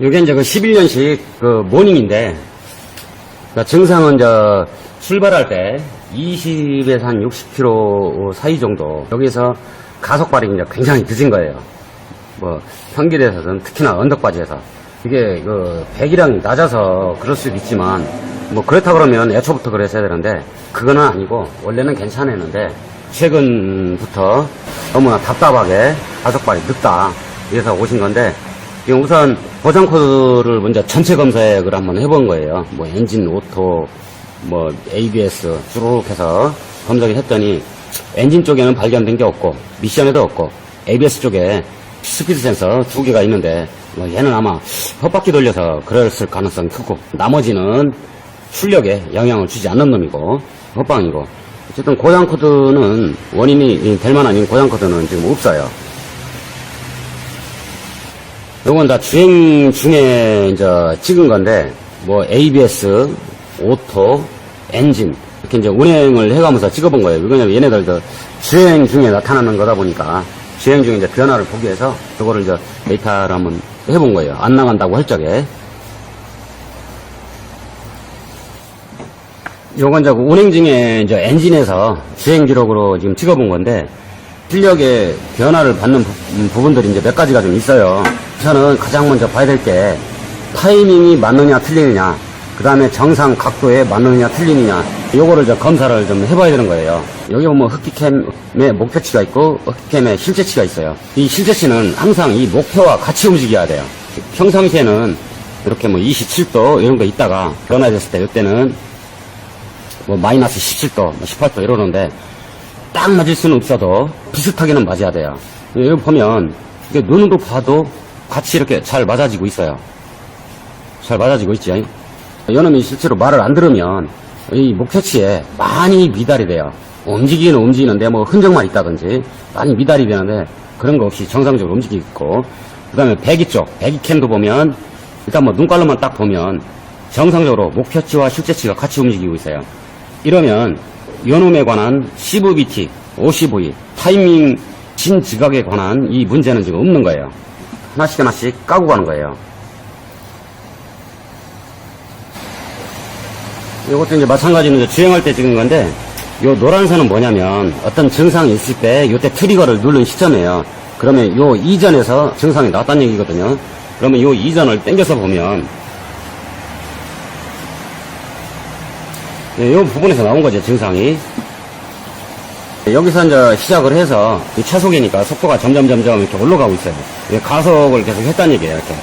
이게 이제 그 11년식 그 모닝인데, 그러니까 증상은 저 출발할 때 20에서 한 60km 사이 정도. 여기서 가속 발이 이제 굉장히 늦은 거예요. 뭐 평길에서는 특히나 언덕바지에서. 이게 그 배기량이 낮아서 그럴 수도 있지만 뭐 그렇다 그러면 애초부터 그랬어야 되는데 그거는 아니고 원래는 괜찮았는데 최근부터 너무나 답답하게 가속발이 늦다 그래서 오신 건데 우선 보장 코드를 먼저 전체 검색을 한번 해본 거예요. 뭐 엔진, 오토, 뭐 ABS 쭉 해서 검색을 했더니 엔진 쪽에는 발견된 게 없고 미션에도 없고 ABS 쪽에 스피드 센서 두 개가 있는데 뭐 얘는 아마 헛바퀴 돌려서 그랬을 가능성이 크고 나머지는 출력에 영향을 주지 않는 놈이고 헛방이고 어쨌든 고장 코드는 원인이 될 만한 고장 코드는 지금 없어요. 요건 다 주행 중에 이제 찍은 건데, 뭐, ABS, 오토, 엔진, 이렇게 이제 운행을 해가면서 찍어본 거예요. 왜냐면 얘네들도 주행 중에 나타나는 거다 보니까, 주행 중에 이제 변화를 보기 위해서, 그거를 이제 데이터를 한번 해본 거예요. 안 나간다고 할 적에. 요건 이제 그 운행 중에 이제 엔진에서 주행 기록으로 지금 찍어본 건데, 출력의 변화를 받는 부- 음, 부분들이 이제 몇 가지가 좀 있어요. 우선은 가장 먼저 봐야 될 게 타이밍이 맞느냐 틀리느냐, 그 다음에 정상 각도에 맞느냐 틀리느냐, 요거를 저 검사를 좀 해봐야 되는 거예요. 여기 보면 흑기캠의 목표치가 있고 흑기캠의 실제치가 있어요. 이 실제치는 항상 이 목표와 같이 움직여야 돼요. 평상시에는 이렇게 뭐 27도 이런 거 있다가 변화됐을 때 이때는 뭐 마이너스 17도, 뭐 18도 이러는데 딱 맞을 수는 없어도 비슷하게는 맞아야 돼요. 여기 보면 이게 눈으로 봐도 같이 이렇게 잘 맞아지고 있어요. 잘 맞아지고 있지. 이놈이 실제로 말을 안 들으면 이 목표치에 많이 미달이 돼요. 움직이는 움직이는데 뭐 흔적만 있다든지 많이 미달이 되는데 그런 거 없이 정상적으로 움직이고 그 다음에 배기 쪽, 배기 캠도 보면 일단 뭐 눈깔로만 딱 보면 정상적으로 목표치와 실제치가 같이 움직이고 있어요. 이러면 요놈에 관한 CVT, OCV, 타이밍 진지각에 관한 이 문제는 지금 없는 거예요. 하나씩 하나씩 까고 가는 거예요. 이것도 이제 마찬가지로 이제 주행할 때 찍은 건데, 요 노란 선은 뭐냐면, 어떤 증상이 있을 때, 요때 트리거를 누른 시점이에요. 그러면 요 이전에서 증상이 나왔다는 얘기거든요. 그러면 요 이전을 당겨서 보면, 이 부분에서 나온 거죠, 증상이. 여기서 이제 시작을 해서, 이 차속이니까 속도가 점점 점점 이렇게 올라가고 있어요. 이 가속을 계속 했다는 얘기예요, 이렇게.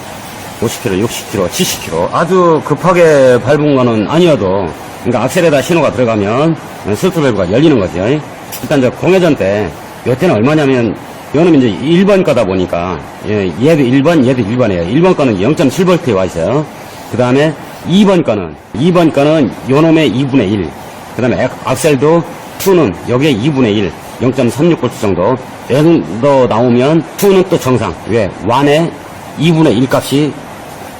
50km, 60km, 70km. 아주 급하게 밟은 거는 아니어도, 그러니까 악셀에다 신호가 들어가면 스로틀 밸브가 열리는 거죠. 일단 이제 공회전 때, 요때는 얼마냐면, 요놈 이제 1번 거다 보니까, 예, 얘도 1번, 얘도 1번이에요. 1번 거는 0.7V에 와 있어요. 그 다음에 2번 거는, 2번 거는 요놈의 2분의 1. 그 다음에 악셀도 2는 여기에 2분의 1. 0.36V 정도. 이 정도 나오면 2는 또 정상. 왜? 1에 2분의 1 값이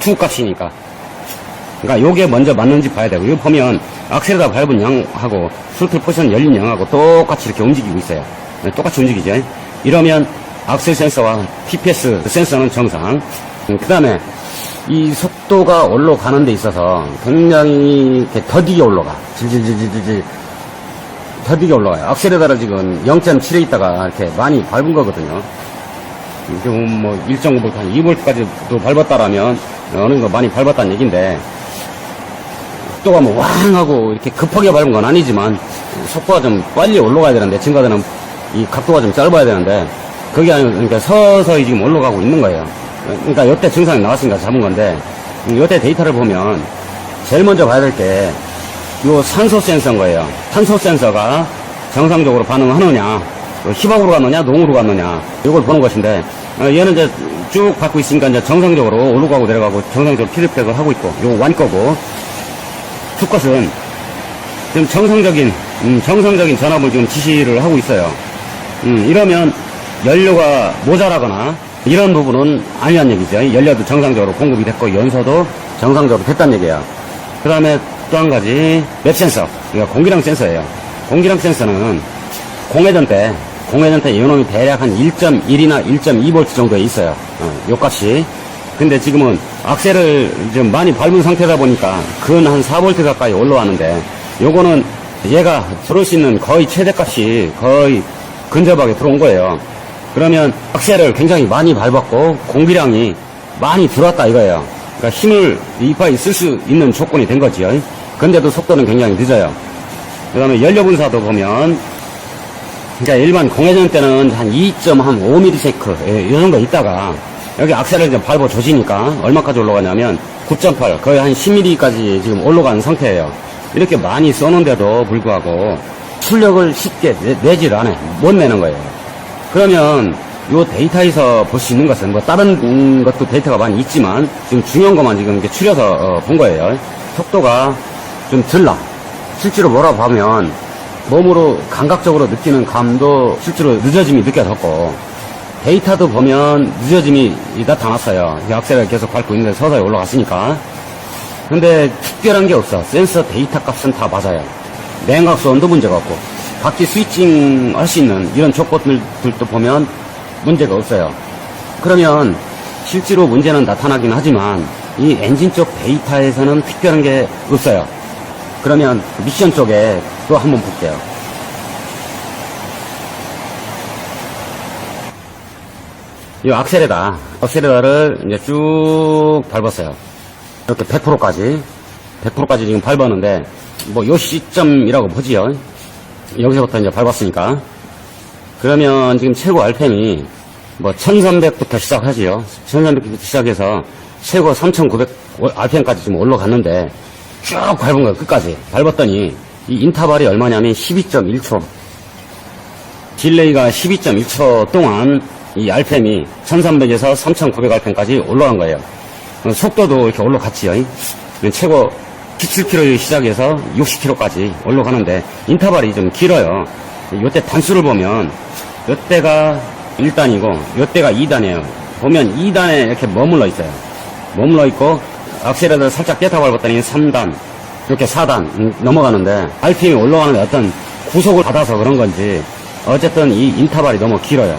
2 값이니까. 그러니까 요게 먼저 맞는지 봐야 되고, 이거 보면 악셀에다 밟은 양하고 스로틀 포션 열린 양하고 똑같이 이렇게 움직이고 있어요. 네, 똑같이 움직이죠. 이러면 악셀 센서와 TPS 센서는 정상. 그 다음에 이 속도가 올라가는 데 있어서 굉장히 더디게 올라가. 질질질질질 더디게 올라가요. 악셀에다가 지금 0.7에 있다가 이렇게 많이 밟은 거거든요. 지금 뭐 1.5V, 한 2V까지도 밟았다라면 어느 정도 많이 밟았다는 얘기인데 속도가 뭐 왕 하고 이렇게 급하게 밟은 건 아니지만 속도가 좀 빨리 올라가야 되는데 증가되는 이 각도가 좀 짧아야 되는데 그게 아니고 그러니까 서서히 지금 올라가고 있는 거예요. 그러니까 이때 증상이 나왔으니까 잡은 건데 이때 데이터를 보면 제일 먼저 봐야 될게 요 산소 센서인 거예요. 산소 센서가 정상적으로 반응하느냐, 어, 힙업으로 갔느냐, 농으로 갔느냐, 이걸 보는 것인데, 어, 얘는 이제 쭉 받고 있으니까 이제 정상적으로 올라가고 내려가고 정상적으로 피드백을 하고 있고, 요 완 거고, 투컷은 지금 정상적인, 음, 정상적인 전압을 지금 지시를 하고 있어요. 음, 이러면 연료가 모자라거나 이런 부분은 아니란 얘기죠. 연료도 정상적으로 공급이 됐고 연소도 정상적으로 됐다는 얘기야. 그 다음에 또 한 가지 맵 센서. 이거 공기량 센서예요. 공기량 센서는 공회전 때, 공회전 때 이놈이 대략 한 1.1이나 1.2V 정도에 있어요. 어, 요 값이. 근데 지금은 악셀을 좀 많이 밟은 상태다 보니까 근한 4V 가까이 올라왔는데 요거는 얘가 들어올 수 있는 거의 최대값이 거의 근접하게 들어온 거예요. 그러면 악셀을 굉장히 많이 밟았고 공기량이 많이 들어왔다 이거예요. 그러니까 힘을 이파이 쓸수 있는 조건이 된 거지요. 근데도 속도는 굉장히 늦어요. 그 다음에 연료 분사도 보면 그러니까 일반 공회전 때는 한 2.5ms 예, 이 정도 있다가 여기 악셀을 이제 밟아 조지니까 얼마까지 올라가냐면 9.8 거의 한 10mm까지 지금 올라간 상태예요. 이렇게 많이 쏘는데도 불구하고 출력을 쉽게 내, 내질 않아요. 못 내는 거예요. 그러면 이 데이터에서 볼 수 있는 것은 뭐 다른 음, 것도 데이터가 많이 있지만 지금 중요한 것만 지금 이렇게 추려서 어, 본 거예요. 속도가 좀 들라. 실제로 뭐라고 하면 몸으로 감각적으로 느끼는 감도 실제로 늦어짐이 느껴졌고 데이터도 보면 늦어짐이 나타났어요. 이 악셀을 계속 밟고 있는데 서서히 올라갔으니까. 근데 특별한 게 없어. 센서 데이터 값은 다 맞아요. 냉각수 온도 문제가 없고 바퀴 스위칭 할 수 있는 이런 조건들도 보면 문제가 없어요. 그러면 실제로 문제는 나타나긴 하지만 이 엔진 쪽 데이터에서는 특별한 게 없어요. 그러면 미션 쪽에 또 한번 볼게요. 이 악셀에다, 악셀에다를 이제 쭉 밟았어요. 이렇게 100%까지. 100%까지 지금 밟았는데, 뭐, 요 시점이라고 보지요. 여기서부터 이제 밟았으니까. 그러면 지금 최고 RPM이 뭐, 1300부터 시작하지요. 1300부터 시작해서 최고 3900 RPM까지 지금 올라갔는데, 쭉 밟은 거예요, 끝까지. 밟았더니, 이 인터벌이 얼마냐면 12.1초. 딜레이가 12.1초 동안 이 RPM이 1300에서 3900rpm까지 올라간 거예요. 어, 속도도 이렇게 올라갔지요. 최고 17km 시작해서 60km까지 올라가는데 인터벌이 좀 길어요. 이때 단수를 보면 이때가 1단이고 이때가 2단이에요. 보면 2단에 이렇게 머물러 있어요. 머물러 있고 악셀에다 살짝 떼타 밟았더니 3단 이렇게 4단 음, 넘어가는데 RPM이 올라가는데 어떤 구속을 받아서 그런 건지 어쨌든 이 인터벌이 너무 길어요.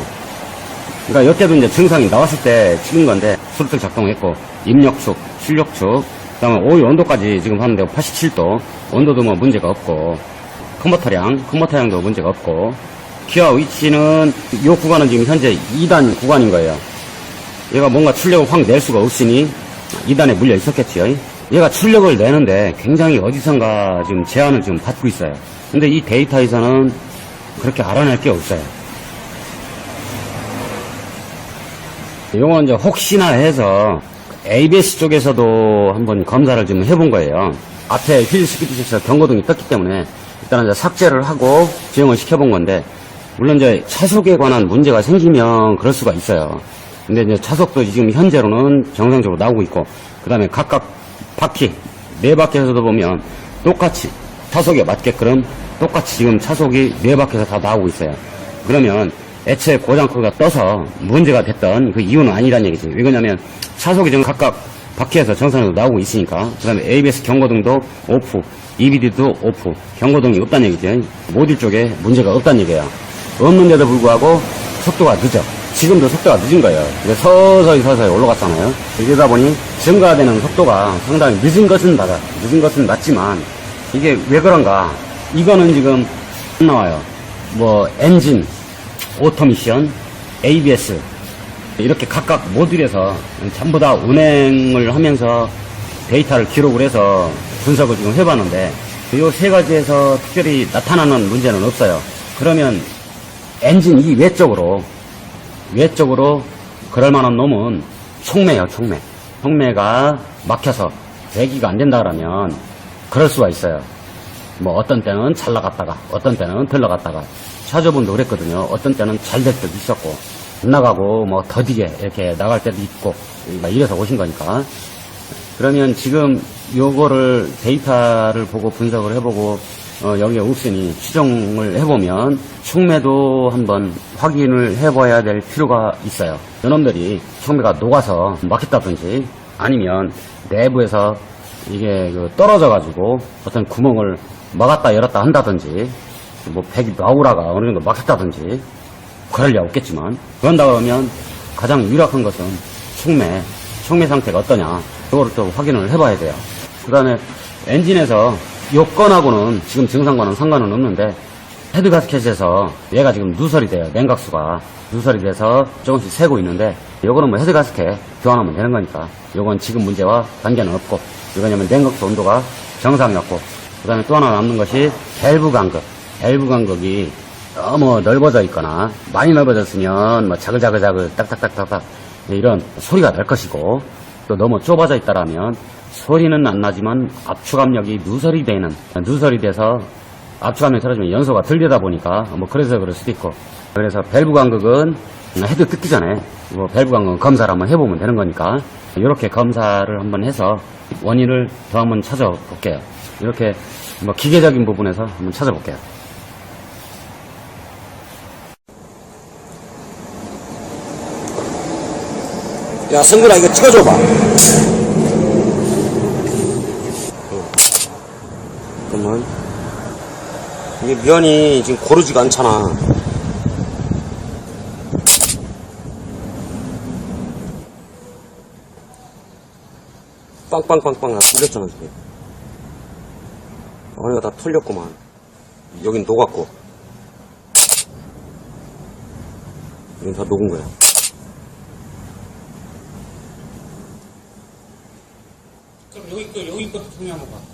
그러니까 이때도 이제 증상이 나왔을 때 찍은 건데 수르트 작동했고 입력축, 출력축, 그다음에 오일 온도까지 지금 하는데 87도 온도도 뭐 문제가 없고 컨버터량, 컨버터량도 문제가 없고 기아 위치는 이 구간은 지금 현재 2단 구간인 거예요. 얘가 뭔가 출력을 확 낼 수가 없으니 2단에 물려 있었겠지요. 얘가 출력을 내는데 굉장히 어디선가 지금 제한을 좀 받고 있어요. 근데 이 데이터에서는 그렇게 알아낼 게 없어요. 이건 이제 혹시나 해서 ABS 쪽에서도 한번 검사를 좀 해본 거예요. 앞에 휠 스피드에서 경고등이 떴기 때문에 일단 이제 삭제를 하고 지정을 시켜본 건데 물론 이제 차속에 관한 문제가 생기면 그럴 수가 있어요. 근데 이제 차속도 지금 현재로는 정상적으로 나오고 있고 그 다음에 각각 바퀴 네 바퀴에서도 보면 똑같이 차속에 맞게끔 똑같이 지금 차속이 네 바퀴에서 다 나오고 있어요. 그러면 애초에 고장 코드가 떠서 문제가 됐던 그 이유는 아니란 얘기지. 왜냐면 차속이 지금 각각 바퀴에서 정상으로 나오고 있으니까. 그 다음에 ABS 경고등도 오프, EBD도 오프, 경고등이 없다는 얘기지. 모듈 쪽에 문제가 없다는 얘기야. 없는데도 불구하고 속도가 늦어. 지금도 속도가 늦은 거예요. 근데 서서히 서서히 올라갔잖아요. 이러다 보니 증가되는 속도가 상당히 늦은 것은 맞아. 늦은 것은 맞지만 이게 왜 그런가? 이거는 지금 안 나와요. 뭐 엔진, 오토미션, ABS 이렇게 각각 모듈에서 전부 다 운행을 하면서 데이터를 기록을 해서 분석을 지금 해봤는데 이 세 가지에서 특별히 나타나는 문제는 없어요. 그러면 엔진 이 외쪽으로 외쪽으로 그럴 만한 놈은 촉매요, 촉매. 촉매가 막혀서 배기가 안 된다 그러면 그럴 수가 있어요. 뭐 어떤 때는 잘 나갔다가 어떤 때는 덜 나갔다가 차저분도 그랬거든요. 어떤 때는 잘 될 때도 있었고 안 나가고 뭐 더디게 이렇게 나갈 때도 있고 막 이래서 오신 거니까 그러면 지금 요거를 데이터를 보고 분석을 해보고 어, 여기에 없으니 추정을 해보면 촉매도 한번 확인을 해봐야 될 필요가 있어요. 요놈들이 촉매가 녹아서 막혔다든지 아니면 내부에서 이게 그 떨어져가지고 어떤 구멍을 막았다 열었다 한다든지 뭐 백이 나오라가 어느 정도 막혔다든지 그럴 리 없겠지만 그런다 그러면 가장 유력한 것은 촉매 청매 상태가 어떠냐. 그거를 또 확인을 해봐야 돼요. 그 다음에 엔진에서 요건하고는 지금 증상과는 상관은 없는데 헤드 가스켓에서 얘가 지금 누설이 돼요. 냉각수가. 누설이 돼서 조금씩 새고 있는데 요거는 뭐 헤드 가스켓 교환하면 되는 거니까 요건 지금 문제와 관계는 없고 왜냐면 냉각수 온도가 정상이었고 그 다음에 또 하나 남는 것이 밸브 간격. 밸브 간격이 너무 넓어져 있거나 많이 넓어졌으면 뭐 자글자글자글 딱딱딱딱딱 이런 소리가 날 것이고 또 너무 좁아져 있다라면 소리는 안 나지만 압축 압력이 누설이 되는 누설이 돼서 압축 압력이 떨어지면 연소가 들리다 보니까 뭐 그래서 그럴 수도 있고. 그래서 밸브 간격은 헤드 뜯기 전에 뭐 밸브 간격 검사를 한번 해보면 되는 거니까 이렇게 검사를 한번 해서 원인을 더 한번 찾아볼게요. 이렇게 뭐 기계적인 부분에서 한번 찾아볼게요. 야, 성근아, 이거 찍어줘봐. 잠깐만. 이게 면이 지금 고르지가 않잖아. 빵빵빵빵 다 뚫렸잖아, 지금. 어디가 다 털렸구만. 여긴 녹았고. 여긴 다 녹은 거야. 그럼 여기 거 여기 것도 통해 한번 봐.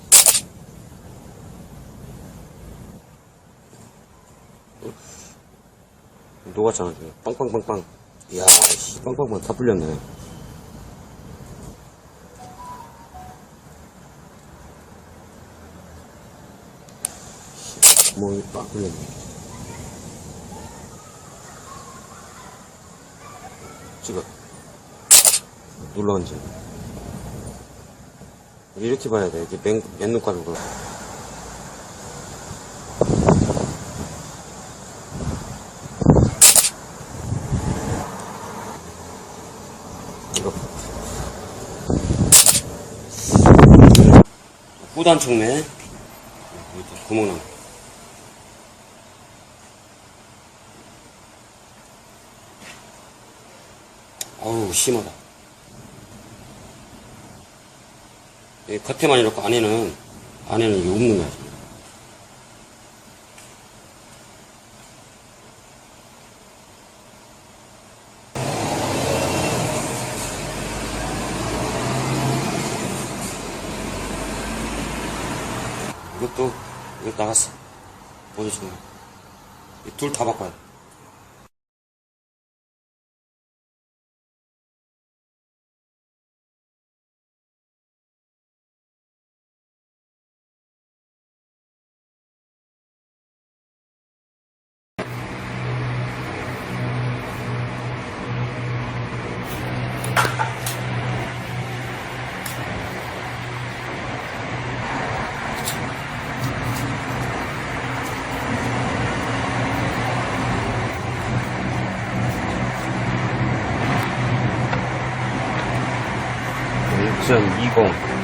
녹았잖아, 지금. 빵빵빵빵. 이야, 씨, 빵빵빵 다 뚫렸네. 씨, 구멍이 빡 뚫렸네. 찍어. 눌러앉지. 이렇게 봐야 돼. 이게 맨, 맨눈 가지고. 이거. 후단 총매. 여기 구멍 나. 어우, 심하다. 이 겉에만 이렇고 안에는, 안에는 없는 거야, 지금. 이것도, 이거 나갔어. 보여주면. 둘다 바꿔야 돼. 20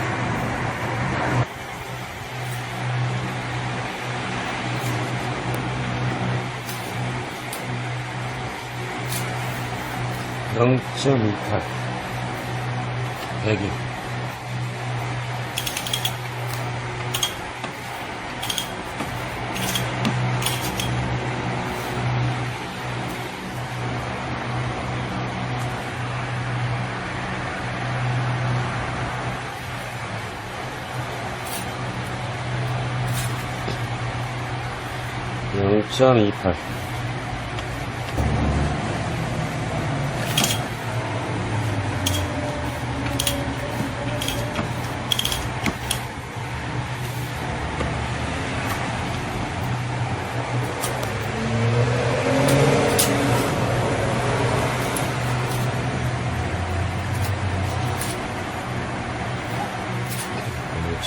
0.28 1 0 0这么一份。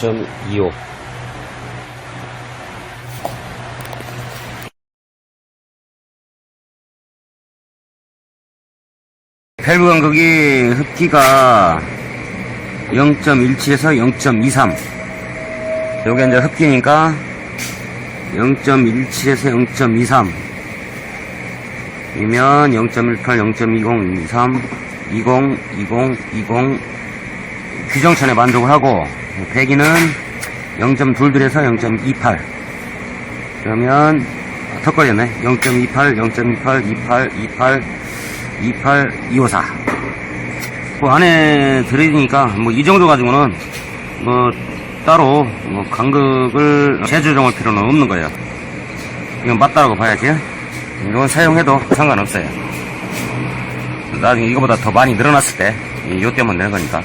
这么有。 밸브 간격이 흡기가 0.17에서 0.23 요게 이제 흡기니까 0.17에서 0.23 이면 0.18, 0.20, 23 20, 20, 20 규정선에 만족을 하고 배기는 0.22에서 0.28 그러면 더 걸렸네. 0.28, 0.28, 28, 28, 28, 254 그 안에 들으니까 뭐 이 정도 가지고는 뭐 따로 뭐 간극을 재조정할 필요는 없는 거예요. 이건 맞다라고 봐야지. 이건 사용해도 상관없어요. 나중에 이거보다 더 많이 늘어났을 때, 이요 때문에 낸 거니까.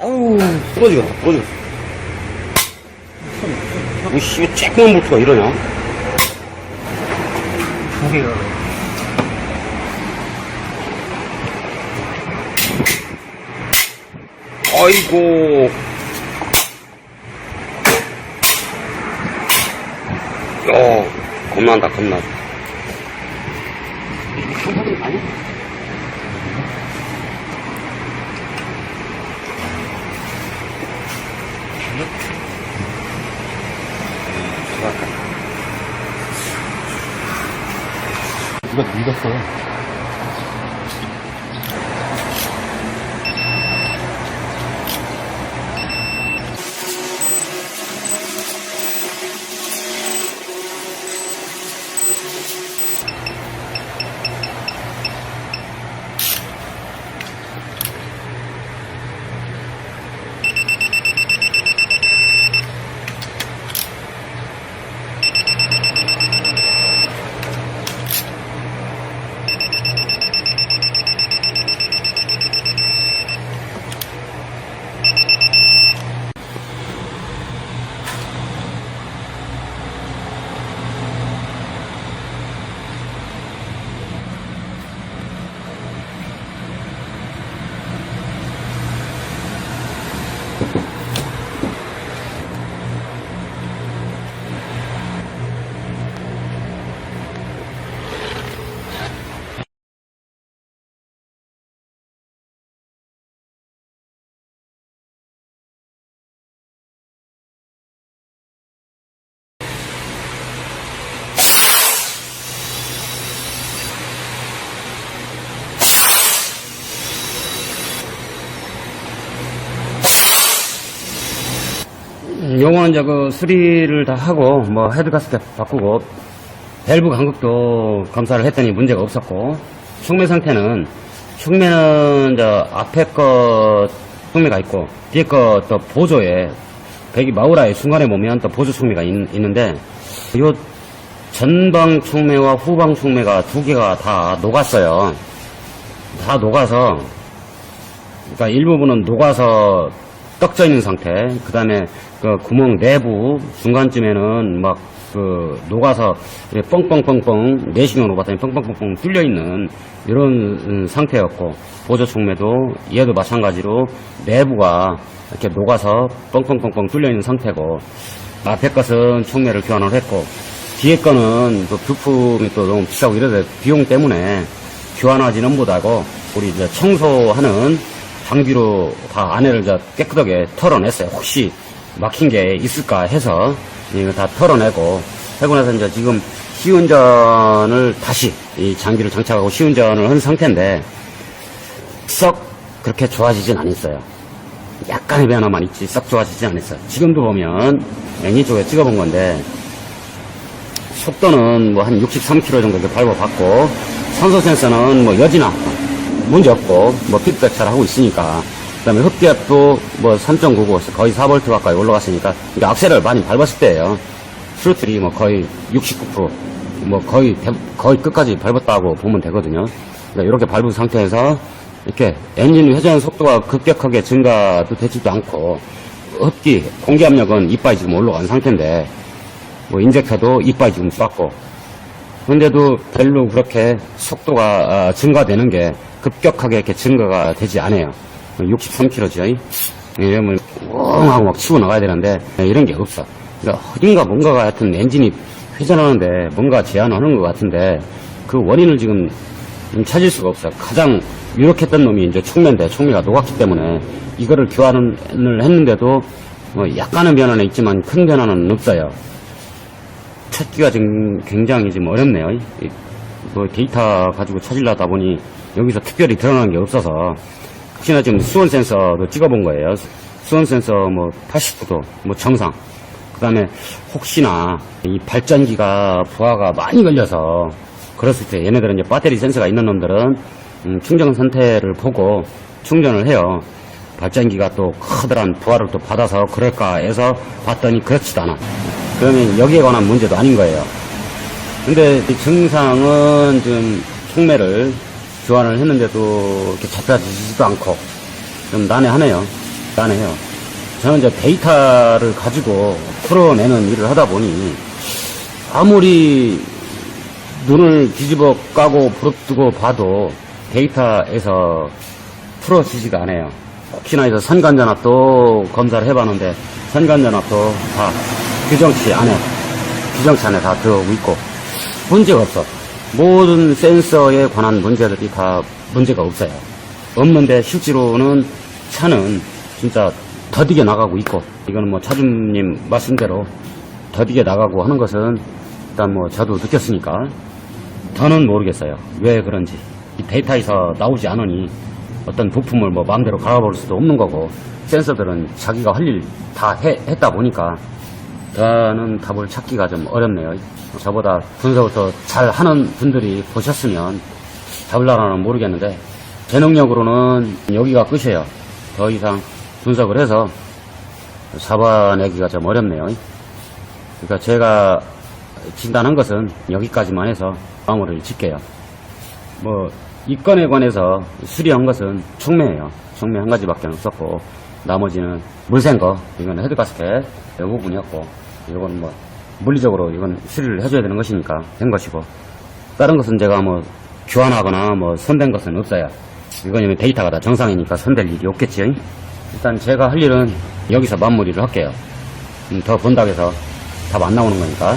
아우, 부러지겠다, 부러지겠어. 이씨, 왜 쬐끄만 볼트가 이러냐? 무게가 아이고. 야, 겁난다, 겁나. 누가 믿었어. 요 거는 이제 그 수리를 다 하고, 뭐 헤드 가스켓 바꾸고, 밸브 간극도 검사를 했더니 문제가 없었고, 촉매 상태는, 촉매는 이제 앞에 거 촉매가 있고, 뒤에 거 또 보조에, 배기 마우라의 중간에 보면 또 보조 촉매가 있, 있는데, 요 전방 촉매와 후방 촉매가 두 개가 다 녹았어요. 다 녹아서, 그러니까 일부분은 녹아서 떡져 있는 상태. 그 다음에 그 구멍 내부 중간쯤에는 막 그 녹아서 뻥뻥뻥뻥 내시경으로 봤더니 뻥뻥뻥뻥 뚫려 있는 이런 음, 상태였고 보조 촉매도 얘도 마찬가지로 내부가 이렇게 녹아서 뻥뻥뻥뻥 뚫려 있는 상태고 앞에 것은 총매를 교환을 했고 뒤에 거는 또 부품이 또 너무 비싸고 이래서 비용 때문에 교환하지는 못하고 우리 이제 청소하는 장비로 다 안에를 저 깨끗하게 털어냈어요. 혹시 막힌 게 있을까 해서 이거 다 털어내고 하고 나서 이제 지금 시운전을 다시 이 장비를 장착하고 시운전을 한 상태인데 썩 그렇게 좋아지진 않았어요. 약간의 변화만 있지 썩 좋아지진 않았어요. 지금도 보면 애니 쪽에 찍어본 건데 속도는 뭐 한 63km 정도 이렇게 밟아봤고 산소 센서는 뭐 여지나 문제 없고 뭐 피드백 잘 하고 있으니까 그 다음에 흡기압도 뭐 3.99 거의 4V 가까이 올라갔으니까 이게 악셀을 많이 밟았을 때예요. 트로틀이 뭐 거의 69%뭐 거의 대- 거의 끝까지 밟았다고 보면 되거든요. 그러니까 이렇게 밟은 상태에서 이렇게 엔진 회전 속도가 급격하게 증가도 되지도 않고 흡기 공기 압력은 이빨이 지금 올라간 상태인데 뭐 인젝터도 이빨이 지금 쐈고 근데도 별로 그렇게 속도가 아, 증가되는 게 급격하게 이렇게 증가가 되지 않아요 63km죠 이러면 웅 하고 막 치고 나가야 되는데 이런 게 없어. 그러니까 어딘가 뭔가가 하여튼 엔진이 회전하는데 뭔가 제한하는 것 같은데 그 원인을 지금 좀 찾을 수가 없어. 가장 유력했던 놈이 이제 총매인데 총매가 녹았기 때문에 이거를 교환을 했는데도 뭐 약간의 변화는 있지만 큰 변화는 없어요. 찾기가 지금 굉장히 지금 어렵네요. 이- 뭐 데이터 가지고 찾으려다 보니 여기서 특별히 드러나는 게 없어서 혹시나 지금 수온 센서도 찍어본 거예요. 수온 센서 뭐 80도도 뭐 정상. 그 다음에 혹시나 이 발전기가 부하가 많이 걸려서 그랬을 때 얘네들은 이제 배터리 센서가 있는 놈들은 음, 충전 상태를 보고 충전을 해요. 발전기가 또 커다란 부하를 또 받아서 그럴까 해서 봤더니 그렇지도 않아. 그러면 여기에 관한 문제도 아닌 거예요. 근데 이 증상은 지금 총매를 교환을 했는데도 이렇게 잡혀지지도 않고 좀 난해하네요. 난해해요. 저는 이제 데이터를 가지고 풀어내는 일을 하다 보니 아무리 눈을 뒤집어 까고 부릅뜨고 봐도 데이터에서 풀어지지가 않아요. 혹시나 해서 선간전압도 검사를 해봤는데 선간전압도 다 규정치 안에 규정치 안에 다 들어오고 있고 문제가 없어. 모든 센서에 관한 문제들이 다 문제가 없어요. 없는데 실제로는 차는 진짜 더디게 나가고 있고 이거는 뭐 차주님 말씀대로 더디게 나가고 하는 것은 일단 뭐 저도 느꼈으니까 더는 모르겠어요. 왜 그런지. 이 데이터에서 나오지 않으니 어떤 부품을 뭐 마음대로 갈아버릴 수도 없는 거고 센서들은 자기가 할 일 다 했다 보니까 저는 답을 찾기가 좀 어렵네요. 저보다 분석을 더 잘 하는 분들이 보셨으면 잡을라나는 모르겠는데 제 능력으로는 여기가 끝이에요. 더 이상 분석을 해서 잡아내기가 좀 어렵네요. 그러니까 제가 진단한 것은 여기까지만 해서 마무리를 짓게요. 뭐, 이 건에 관해서 수리한 것은 총매예요. 총매 한 가지밖에 없었고, 나머지는 물샌 거, 이건 헤드가스켓, 이 부분이었고, 이건 뭐, 물리적으로 이건 수리를 해줘야 되는 것이니까 된 것이고, 다른 것은 제가 뭐, 교환하거나 뭐, 손댄 것은 없어요. 이건 데이터가 다 정상이니까 손댈 일이 없겠지요. 일단 제가 할 일은 여기서 마무리를 할게요. 음, 더 본다고 해서 답 안 나오는 거니까.